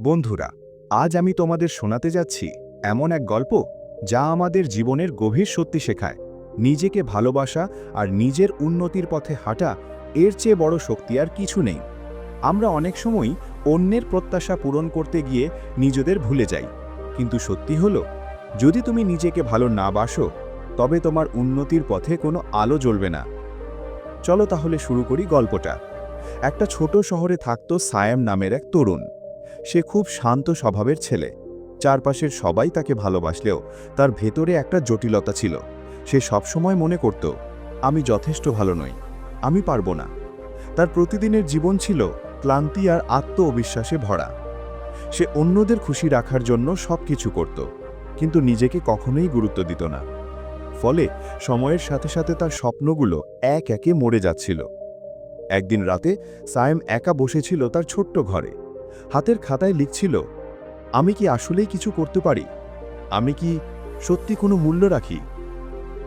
বন্ধুরা, আজ আমি তোমাদের শোনাতে যাচ্ছি এমন এক গল্প যা আমাদের জীবনের গভীর সত্যি শেখায়। নিজেকে ভালোবাসা আর নিজের উন্নতির পথে হাঁটা এর চেয়ে বড় শক্তি আর কিছু নেই। আমরা অনেক সময়ই অন্যের প্রত্যাশা পূরণ করতে গিয়ে নিজেদের ভুলে যাই। কিন্তু সত্যি হলো, যদি তুমি নিজেকে ভালো না বাসো, তবে তোমার উন্নতির পথে কোনো আলো জ্বলবে না। চলো তাহলে শুরু করি গল্পটা। একটা ছোট শহরে থাকত সায়াম নামের এক তরুণ। সে খুব শান্ত স্বভাবের ছেলে। চারপাশের সবাই তাকে ভালোবাসলেও তার ভেতরে একটা জটিলতা ছিল। সে সবসময় মনে করত, আমি যথেষ্ট ভালো নই, আমি পারব না। তার প্রতিদিনের জীবন ছিল ক্লান্তি আর আত্ম অবিশ্বাসে ভরা। সে অন্যদের খুশি রাখার জন্য সব কিছু করত, কিন্তু নিজেকে কখনোই গুরুত্ব দিত না। ফলে সময়ের সাথে সাথে তার স্বপ্নগুলো এক একে মরে যাচ্ছিল। একদিন রাতে সায়েম একা বসেছিল তার ছোট্ট ঘরে। হাতের খাতায় লিখছিল, আমি কি আসলেই কিছু করতে পারি? আমি কি সত্যি কোনো মূল্য রাখি?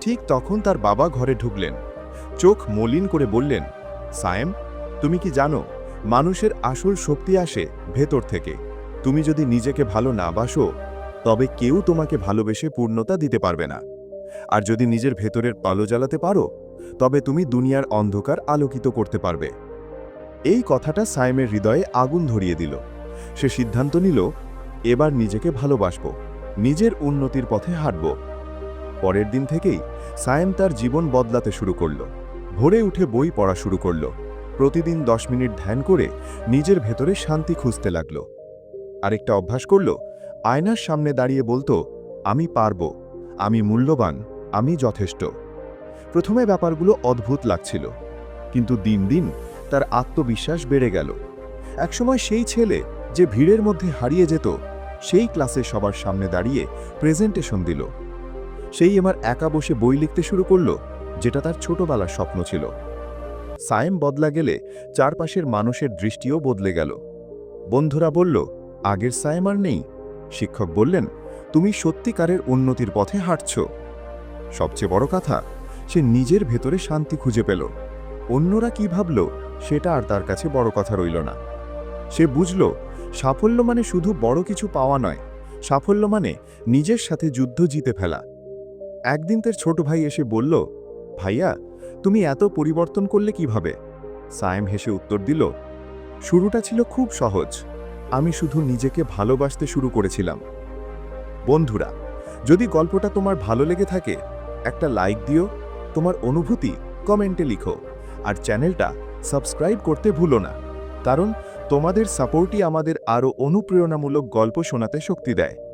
ঠিক তখন তার বাবা ঘরে ঢুকলেন। চোখ মলিন করে বললেন, সায়েম, তুমি কি জানো, মানুষের আসল শক্তি আসে ভেতর থেকে। তুমি যদি নিজেকে ভালো না বাসো, তবে কেউ তোমাকে ভালোবেসে পূর্ণতা দিতে পারবে না। আর যদি নিজের ভেতরের আলো জ্বালাতে পারো, তবে তুমি দুনিয়ার অন্ধকার আলোকিত করতে পারবে। এই কথাটা সায়েমের হৃদয়ে আগুন ধরিয়ে দিল। সে সিদ্ধান্ত নিল, এবার নিজেকে ভালোবাসব, নিজের উন্নতির পথে হাঁটব। পরের দিন থেকেই সায়েম তার জীবন বদলাতে শুরু করল। ভোরে উঠে বই পড়া শুরু করল। প্রতিদিন দশ মিনিট ধ্যান করে নিজের ভেতরে শান্তি খুঁজতে লাগল। আরেকটা অভ্যাস করল, আয়নার সামনে দাঁড়িয়ে বলতো, আমি পারব, আমি মূল্যবান, আমি যথেষ্ট। প্রথমে ব্যাপারগুলো অদ্ভুত লাগছিল, কিন্তু দিন দিন তার আত্মবিশ্বাস বেড়ে গেল। একসময় সেই ছেলে যে ভিড়ের মধ্যে হারিয়ে যেত, সেই ক্লাসে সবার সামনে দাঁড়িয়ে প্রেজেন্টেশন দিল। সেই আমার একা বসে বই লিখতে শুরু করল, যেটা তার ছোটবেলার স্বপ্ন ছিল। সায়েম বদলা গেলে চারপাশের মানুষের দৃষ্টিও বদলে গেল। বন্ধুরা বলল, আগের সায়েম আর নেই। শিক্ষক বললেন, তুমি সত্যিকারের উন্নতির পথে হাঁটছ। সবচেয়ে বড় কথা, সে নিজের ভেতরে শান্তি খুঁজে পেল। অন্যরা কি ভাবল, সেটা আর তার কাছে বড় কথা রইল না। সে বুঝল, সাফল্য মানে শুধু বড় কিছু পাওয়া নয়, সাফল্য মানে নিজের সাথে যুদ্ধ জিতে ফেলা। একদিন তার ছোট ভাই এসে বলল, ভাইয়া, তুমি এত পরিবর্তন করলে কীভাবে? সায়েম হেসে উত্তর দিল, শুরুটা ছিল খুব সহজ, আমি শুধু নিজেকে ভালোবাসতে শুরু করেছিলাম। বন্ধুরা, যদি গল্পটা তোমার ভালো লেগে থাকে, একটা লাইক দিও, তোমার অনুভূতি কমেন্টে লিখো। আর চ্যানেলটা সাবস্ক্রাইব করতে ভুলো না। কারণ তোমাদের সাপোর্টই আমাদের আরও অনুপ্রেরণামূলক গল্প শোনাতে শক্তি দেয়।